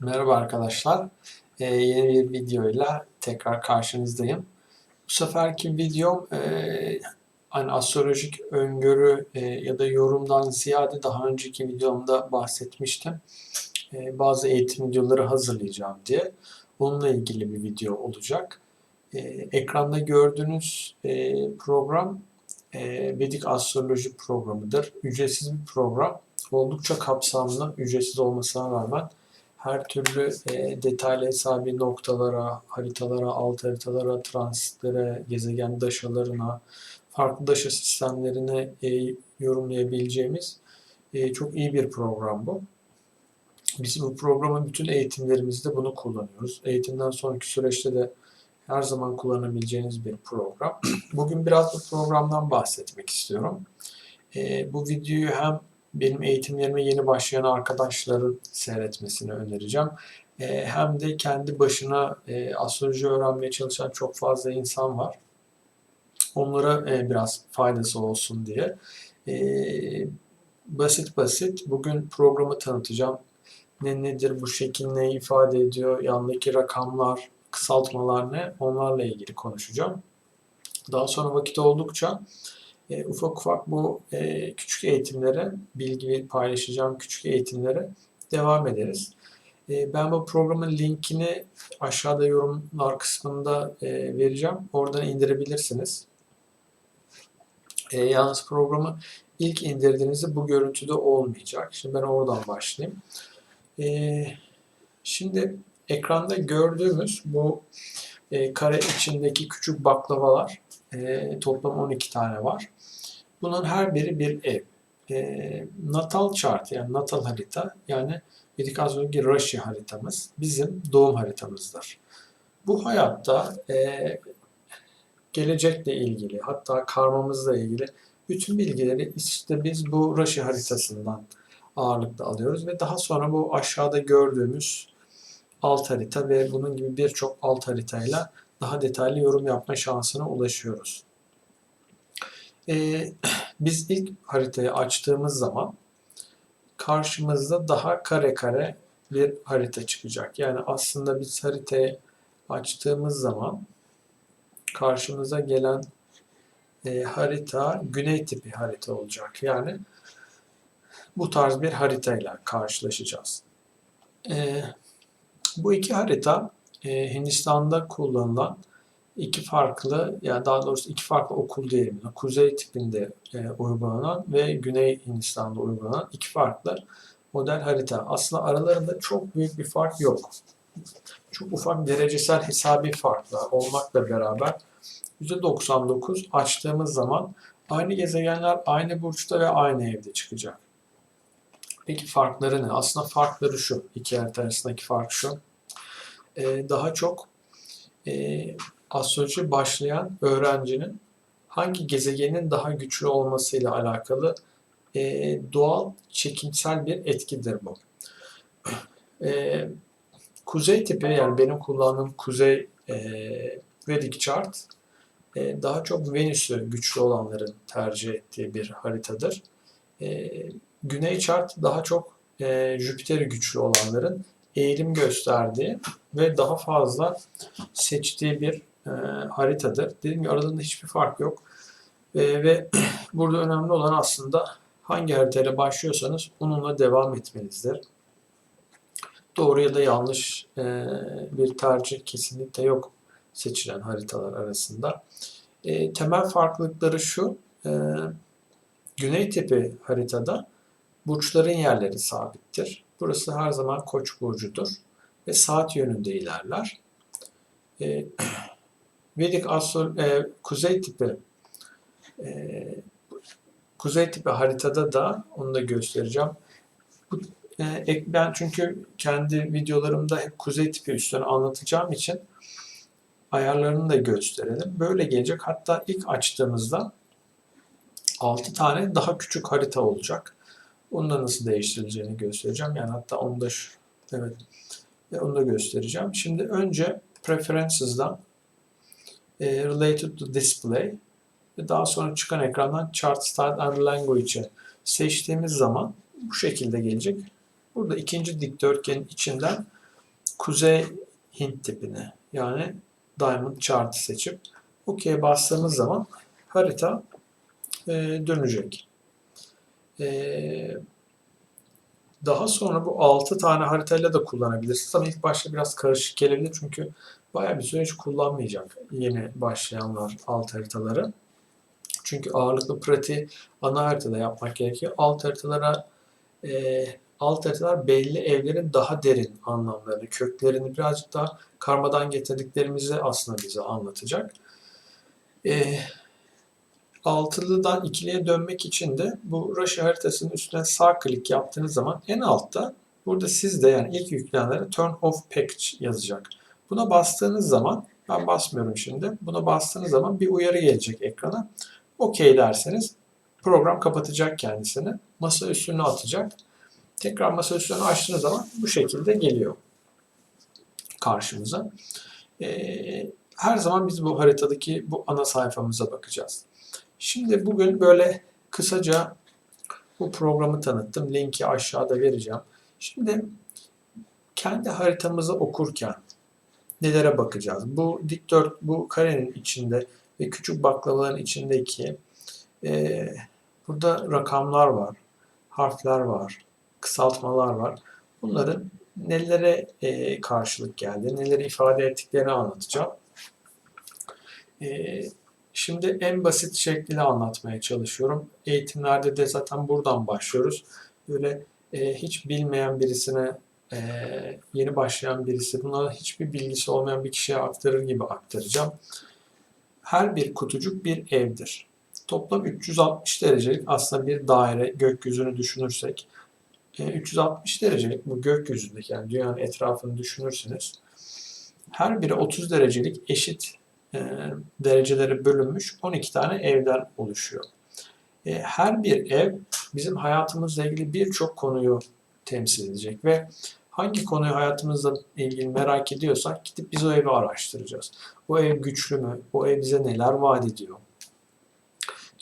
Merhaba arkadaşlar. Ee, yeni bir videoyla tekrar karşınızdayım. Bu seferki videom e, hani astrolojik öngörü e, ya da yorumdan ziyade daha önceki videomda bahsetmiştim. E, bazı eğitim videoları hazırlayacağım diye. Onunla ilgili bir video olacak. E, ekranda gördüğünüz e, program e, Vedik Astroloji programıdır. Ücretsiz bir program. Oldukça kapsamlı, ücretsiz olmasına rağmen her türlü e, detaylı hesabi noktalara, haritalara, alt haritalara, transitlere, gezegen daşalarına, farklı daşa sistemlerine e, yorumlayabileceğimiz e, çok iyi bir program bu. Biz bu programın bütün eğitimlerimizde bunu kullanıyoruz. Eğitimden sonraki süreçte de her zaman kullanabileceğiniz bir program. Bugün biraz bu programdan bahsetmek istiyorum. E, bu videoyu hem benim eğitimlerime yeni başlayan arkadaşların seyretmesini önereceğim. E, hem de kendi başına e, astroloji öğrenmeye çalışan çok fazla insan var. Onlara e, biraz faydası olsun diye. E, basit basit bugün programı tanıtacağım. Ne nedir bu şekil ne ifade ediyor, yandaki rakamlar, kısaltmalar ne onlarla ilgili konuşacağım. Daha sonra vakit oldukça e, ufak ufak bu e, küçük eğitimlere, bilgi paylaşacağım küçük eğitimlere devam ederiz. E, ben bu programın linkini aşağıda yorumlar kısmında e, vereceğim. Oradan indirebilirsiniz. E, yalnız programı ilk indirdiğinizde bu görüntüde olmayacak. Şimdi ben oradan başlayayım. E, şimdi ekranda gördüğümüz bu e, kare içindeki küçük baklavalar e, toplam 12 tane var. Bunun her biri bir ev. E, natal chart yani natal harita yani dedik az önce Rashi haritamız bizim doğum haritamızdır. Bu hayatta e, gelecekle ilgili hatta karmamızla ilgili bütün bilgileri işte biz bu Rashi haritasından ağırlıklı alıyoruz ve daha sonra bu aşağıda gördüğümüz alt harita ve bunun gibi birçok alt haritayla daha detaylı yorum yapma şansına ulaşıyoruz. Ee, biz ilk haritayı açtığımız zaman karşımızda daha kare kare bir harita çıkacak. Yani aslında biz haritayı açtığımız zaman karşımıza gelen e, harita güney tipi harita olacak. Yani bu tarz bir haritayla karşılaşacağız. E, bu iki harita e, Hindistan'da kullanılan iki farklı, yani daha doğrusu iki farklı okul diyelim. Kuzey tipinde e, uygulanan ve Güney Hindistan'da uygulanan iki farklı model harita. Aslında aralarında çok büyük bir fark yok. Çok ufak derecesel hesabi farklar olmakla beraber %99 açtığımız zaman aynı gezegenler aynı burçta ve aynı evde çıkacak. Peki farkları ne? Aslında farkları şu. İki harita arasındaki fark şu. Ee, daha çok e, astroloji başlayan öğrencinin hangi gezegenin daha güçlü olmasıyla alakalı e, doğal çekimsel bir etkidir bu. E, kuzey tipi yani benim kullandığım kuzey e, Vedic chart e, daha çok Venüs'ü güçlü olanların tercih ettiği bir haritadır. E, güney chart daha çok e, Jüpiter'i güçlü olanların eğilim gösterdiği ve daha fazla seçtiği bir e, haritadır. Dediğim gibi aralarında hiçbir fark yok. E, ve burada önemli olan aslında hangi haritayla başlıyorsanız onunla devam etmenizdir. Doğru ya da yanlış e, bir tercih kesinlikle yok seçilen haritalar arasında. E, temel farklılıkları şu, e, güney tipi haritada burçların yerleri sabittir. Burası her zaman koç burcudur ve saat yönünde ilerler. E, Vedik Astro, e, kuzey tipi e, kuzey tipi haritada da onu da göstereceğim. Bu, e, ben çünkü kendi videolarımda hep kuzey tipi üstüne anlatacağım için ayarlarını da gösterelim. Böyle gelecek. Hatta ilk açtığımızda 6 tane daha küçük harita olacak. Onu da nasıl değiştirileceğini göstereceğim. Yani hatta onu da şu, evet onu da göstereceğim. Şimdi önce Preferences'dan e, Related to Display ve daha sonra çıkan ekrandan Chart Style and Language'ı seçtiğimiz zaman bu şekilde gelecek. Burada ikinci dikdörtgenin içinden Kuzey Hint tipini yani Diamond Chart'ı seçip OK'ye bastığımız zaman harita e, dönecek. E, daha sonra bu 6 tane haritayla da kullanabilirsiniz ama ilk başta biraz karışık gelebilir çünkü bayağı bir süre hiç kullanmayacak yeni başlayanlar alt haritaları. Çünkü ağırlıklı pratiği ana haritada yapmak gerekiyor. Alt haritalara e, alt haritalar belli evlerin daha derin anlamlarını, köklerini birazcık daha karmadan getirdiklerimizi aslında bize anlatacak. E, altılıdan ikiliye dönmek için de bu Russia haritasının üstüne sağ klik yaptığınız zaman en altta burada sizde yani ilk yüklenenlere turn off package yazacak. Buna bastığınız zaman ben basmıyorum şimdi. Buna bastığınız zaman bir uyarı gelecek ekrana. OK derseniz program kapatacak kendisini. Masa üstüne atacak. Tekrar masa üstünü açtığınız zaman bu şekilde geliyor karşımıza. Ee, her zaman biz bu haritadaki bu ana sayfamıza bakacağız. Şimdi bugün böyle kısaca bu programı tanıttım. Linki aşağıda vereceğim. Şimdi kendi haritamızı okurken nelere bakacağız? Bu dikdört, bu karenin içinde ve küçük baklavaların içindeki e, burada rakamlar var, harfler var, kısaltmalar var. Bunların nelere e, karşılık geldi, neleri ifade ettiklerini anlatacağım. E, şimdi en basit şekliyle anlatmaya çalışıyorum. Eğitimlerde de zaten buradan başlıyoruz. Böyle e, hiç bilmeyen birisine e, yeni başlayan birisi, buna hiçbir bilgisi olmayan bir kişiye aktarır gibi aktaracağım. Her bir kutucuk bir evdir. Toplam 360 derecelik aslında bir daire gökyüzünü düşünürsek 360 e, derecelik bu gökyüzündeki yani dünyanın etrafını düşünürseniz her biri 30 derecelik eşit e, derecelere bölünmüş 12 tane evden oluşuyor. E, her bir ev bizim hayatımızla ilgili birçok konuyu temsil edecek ve hangi konuyu hayatımızla ilgili merak ediyorsak gidip biz o evi araştıracağız. O ev güçlü mü? O ev bize neler vaat ediyor?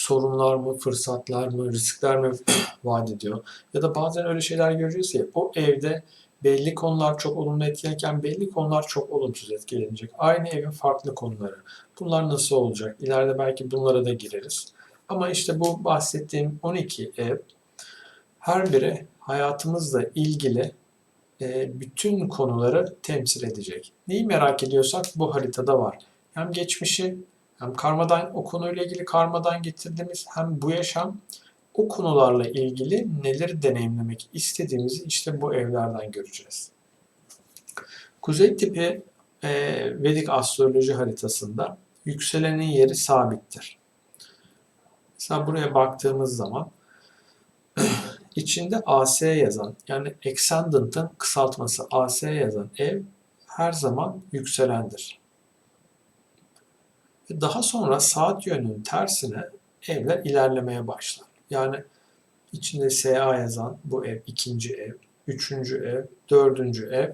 sorunlar mı, fırsatlar mı, riskler mi vaat ediyor? Ya da bazen öyle şeyler göreceğiz ki o evde belli konular çok olumlu etkilenirken belli konular çok olumsuz etkilenecek. Aynı evin farklı konuları. Bunlar nasıl olacak? İleride belki bunlara da gireriz. Ama işte bu bahsettiğim 12 ev her biri hayatımızla ilgili e, bütün konuları temsil edecek. Neyi merak ediyorsak bu haritada var. Hem geçmişi hem karmadan o konuyla ilgili karmadan getirdiğimiz hem bu yaşam o konularla ilgili neleri deneyimlemek istediğimizi işte bu evlerden göreceğiz. Kuzey tipi e, Vedik astroloji haritasında yükselenin yeri sabittir. Mesela buraya baktığımız zaman içinde AS yazan yani Ascendant'ın kısaltması AS yazan ev her zaman yükselendir. Daha sonra saat yönünün tersine evler ilerlemeye başlar. Yani içinde SA yazan bu ev ikinci ev, üçüncü ev, dördüncü ev,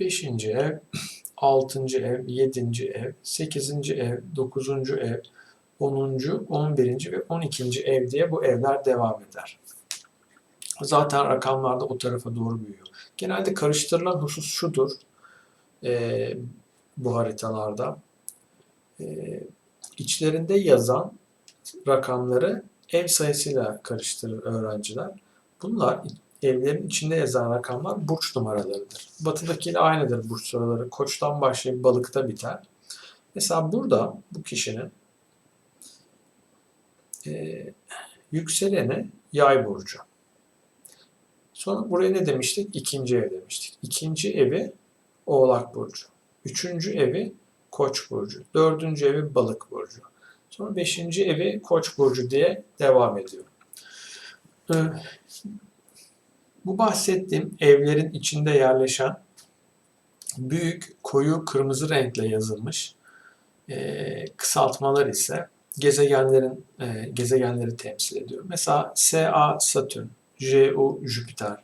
beşinci ev, altıncı ev, yedinci ev, sekizinci ev, dokuzuncu ev, onuncu, on birinci ve on ikinci ev diye bu evler devam eder. Zaten rakamlar da o tarafa doğru büyüyor. Genelde karıştırılan husus şudur e, bu haritalarda e, içlerinde yazan rakamları ev sayısıyla karıştırır öğrenciler. Bunlar evlerin içinde yazan rakamlar burç numaralarıdır. Batıdakiyle aynıdır burç sıraları. Koçtan başlayıp balıkta biter. Mesela burada bu kişinin e, yükseleni yay burcu. Sonra buraya ne demiştik? İkinci ev demiştik. İkinci evi oğlak burcu. Üçüncü evi Koç burcu. Dördüncü evi Balık burcu. Sonra beşinci evi Koç burcu diye devam ediyor. Ee, bu bahsettiğim evlerin içinde yerleşen büyük koyu kırmızı renkle yazılmış e, kısaltmalar ise gezegenlerin e, gezegenleri temsil ediyor. Mesela SA Satürn, JU Jüpiter,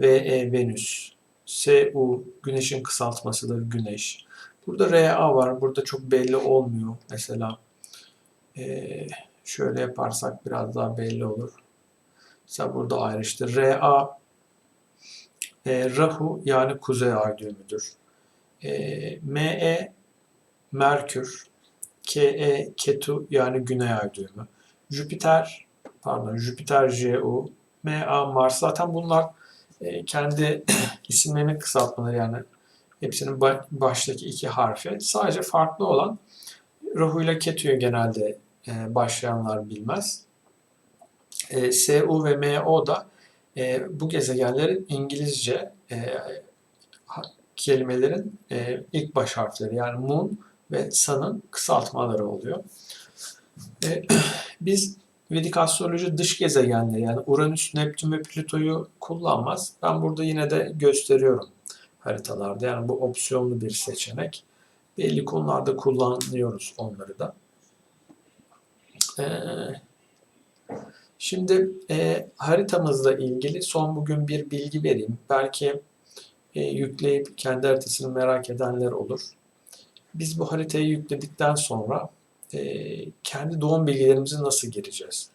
VE Venüs, SU Güneş'in kısaltmasıdır Güneş, Burada RA var. Burada çok belli olmuyor. Mesela ee, şöyle yaparsak biraz daha belli olur. Mesela burada ayrıştı. RA e, Rahu yani kuzey ay düğümüdür. E, ME Merkür, KE Ketu yani Güney Ay düğümü. Jüpiter, pardon Jüpiter JU, MA Mars. Zaten bunlar e, kendi isimlerinin kısaltmaları yani hepsinin ba- baştaki iki harfi. Sadece farklı olan Rahu ile Ketu'yu genelde e, başlayanlar bilmez. E, SU ve MO da e, bu gezegenlerin İngilizce e, kelimelerin e, ilk baş harfleri yani Moon ve Sun'ın kısaltmaları oluyor. E, biz Vedik astroloji dış gezegenleri yani Uranüs, Neptün ve Plüto'yu kullanmaz. Ben burada yine de gösteriyorum haritalarda. Yani bu opsiyonlu bir seçenek. Belli konularda kullanıyoruz onları da. Ee, şimdi e, haritamızla ilgili son bugün bir bilgi vereyim. Belki e, yükleyip kendi haritasını merak edenler olur. Biz bu haritayı yükledikten sonra e, kendi doğum bilgilerimizi nasıl gireceğiz?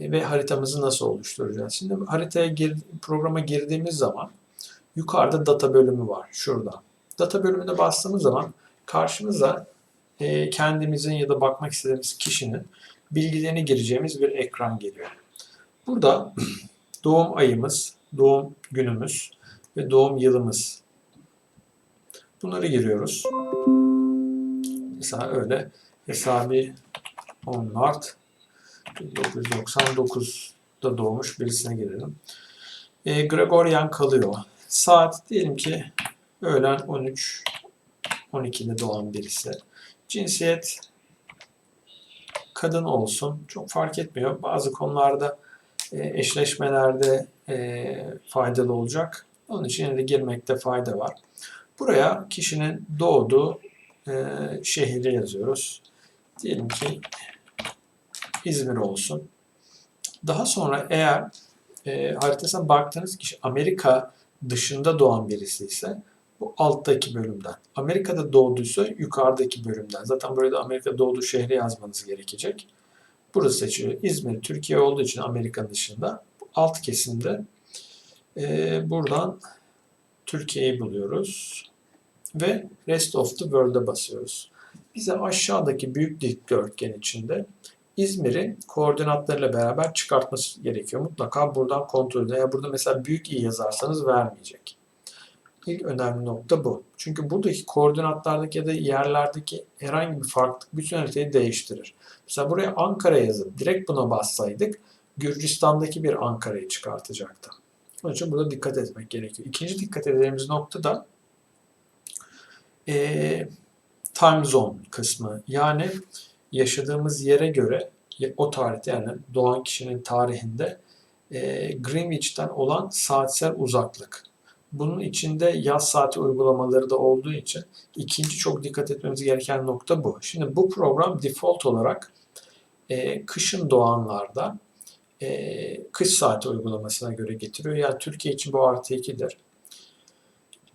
E, ve haritamızı nasıl oluşturacağız? Şimdi haritaya gir, programa girdiğimiz zaman yukarıda data bölümü var. Şurada. Data bölümüne bastığımız zaman karşımıza e, kendimizin ya da bakmak istediğimiz kişinin bilgilerini gireceğimiz bir ekran geliyor. Burada doğum ayımız, doğum günümüz ve doğum yılımız. Bunları giriyoruz. Mesela öyle hesabi 10 Mart 1999'da doğmuş birisine girelim. E, Gregorian kalıyor. Saat diyelim ki öğlen 13 12'de doğan birisi. Cinsiyet kadın olsun. Çok fark etmiyor. Bazı konularda e, eşleşmelerde e, faydalı olacak. Onun için de girmekte fayda var. Buraya kişinin doğduğu e, şehri yazıyoruz. Diyelim ki İzmir olsun. Daha sonra eğer e, haritasına baktığınız kişi Amerika dışında doğan birisi ise bu alttaki bölümden. Amerika'da doğduysa yukarıdaki bölümden. Zaten burada Amerika doğduğu şehri yazmanız gerekecek. Burası seçiliyor. İzmir, Türkiye olduğu için Amerika dışında. Alt kesimde e, buradan Türkiye'yi buluyoruz. Ve Rest of the World'a basıyoruz. Bize aşağıdaki büyük dikdörtgen içinde İzmir'in koordinatlarıyla beraber çıkartması gerekiyor. Mutlaka buradan kontrol edin. Eğer burada mesela büyük i yazarsanız vermeyecek. İlk önemli nokta bu. Çünkü buradaki koordinatlardaki ya da yerlerdeki herhangi bir farklılık bütün haritayı değiştirir. Mesela buraya Ankara yazıp direkt buna bassaydık Gürcistan'daki bir Ankara'yı çıkartacaktı. Onun için burada dikkat etmek gerekiyor. İkinci dikkat edeceğimiz nokta da e, time zone kısmı. Yani yaşadığımız yere göre o tarihte yani doğan kişinin tarihinde e, Greenwich'ten olan saatsel uzaklık. Bunun içinde yaz saati uygulamaları da olduğu için ikinci çok dikkat etmemiz gereken nokta bu. Şimdi bu program default olarak e, kışın doğanlarda e, kış saati uygulamasına göre getiriyor. Yani Türkiye için bu artı 2'dir.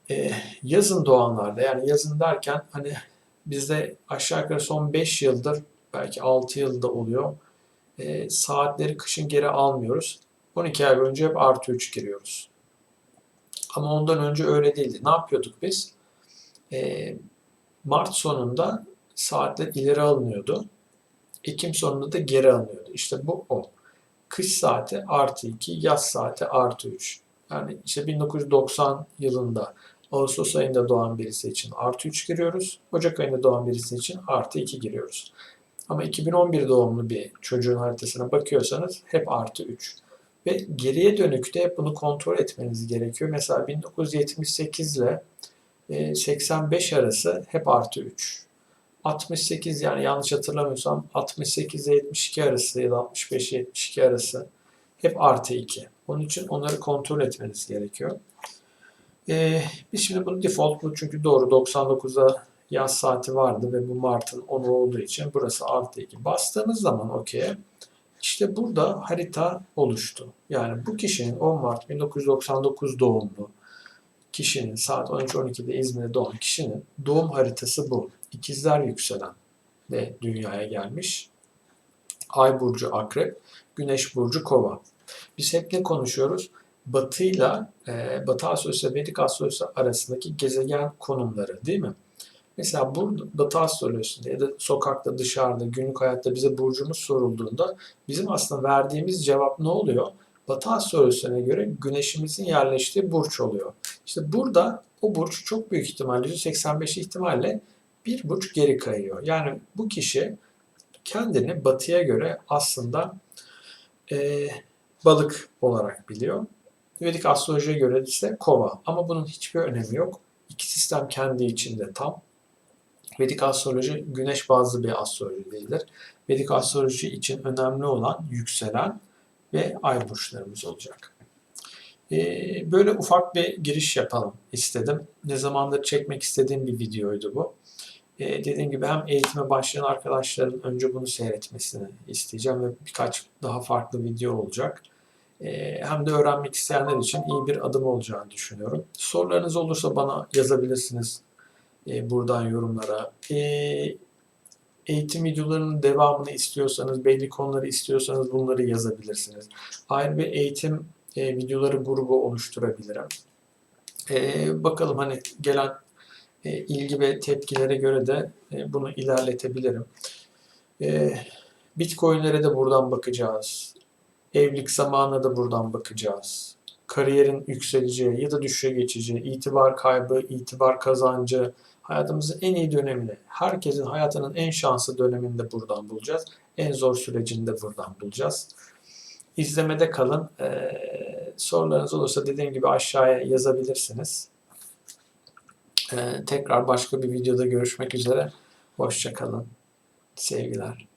E, yazın doğanlarda yani yazın derken hani bizde aşağı yukarı son 5 yıldır belki 6 yılda oluyor. E, saatleri kışın geri almıyoruz. 12 ay boyunca hep artı 3 giriyoruz. Ama ondan önce öyle değildi. Ne yapıyorduk biz? E, Mart sonunda saatler ileri alınıyordu. Ekim sonunda da geri alınıyordu. İşte bu o. Kış saati artı 2, yaz saati artı 3. Yani işte 1990 yılında Ağustos ayında doğan birisi için artı 3 giriyoruz. Ocak ayında doğan birisi için artı 2 giriyoruz. Ama 2011 doğumlu bir çocuğun haritasına bakıyorsanız hep artı 3. Ve geriye dönük de bunu kontrol etmeniz gerekiyor. Mesela 1978 ile 85 arası hep artı 3. 68 yani yanlış hatırlamıyorsam 68 ile 72 arası ya da 65 ile 72 arası hep artı 2. Onun için onları kontrol etmeniz gerekiyor. Ee, biz şimdi bunu default bu çünkü doğru 99'a yaz saati vardı ve bu Mart'ın 10'u olduğu için burası artı 2. Bastığımız zaman OK'ye işte burada harita oluştu. Yani bu kişinin 10 Mart 1999 doğumlu kişinin saat 13-12'de İzmir'de doğan kişinin doğum haritası bu. İkizler yükselen de dünyaya gelmiş. Ay burcu akrep, güneş burcu kova. Biz hep ne konuşuyoruz? E, Batı astrolojisi ve Vedik astrolojisi arasındaki gezegen konumları değil mi? Mesela burada Batı astrolojisinde ya da sokakta, dışarıda, günlük hayatta bize burcumuz sorulduğunda bizim aslında verdiğimiz cevap ne oluyor? Batı astrolojisine göre güneşimizin yerleştiği burç oluyor. İşte burada o burç çok büyük ihtimalle %85 ihtimalle bir burç geri kayıyor. Yani bu kişi kendini batıya göre aslında e, balık olarak biliyor. Vedik astrolojiye göre ise kova. Ama bunun hiçbir önemi yok. İki sistem kendi içinde tam. Vedik astroloji güneş bazlı bir astroloji değildir. Vedik astroloji için önemli olan yükselen ve ay burçlarımız olacak. Ee, böyle ufak bir giriş yapalım istedim. Ne zamandır çekmek istediğim bir videoydu bu. Ee, dediğim gibi hem eğitime başlayan arkadaşların önce bunu seyretmesini isteyeceğim ve birkaç daha farklı video olacak. Ee, hem de öğrenmek isteyenler için iyi bir adım olacağını düşünüyorum. Sorularınız olursa bana yazabilirsiniz e, buradan yorumlara. E, eğitim videolarının devamını istiyorsanız, belli konuları istiyorsanız bunları yazabilirsiniz. Ayrı bir eğitim e, videoları grubu oluşturabilirim. Bakalım hani gelen ilgi ve tepkilere göre de bunu ilerletebilirim. Bitcoin'lere de buradan bakacağız. Evlilik zamanına da buradan bakacağız. Kariyerin yükseleceği ya da düşüşe geçeceği, itibar kaybı, itibar kazancı, hayatımızın en iyi dönemini, herkesin hayatının en şanslı dönemini de buradan bulacağız. En zor sürecini de buradan bulacağız. İzlemede kalın. Ee, sorularınız olursa dediğim gibi aşağıya yazabilirsiniz. Ee, tekrar başka bir videoda görüşmek üzere. Hoşçakalın. Sevgiler.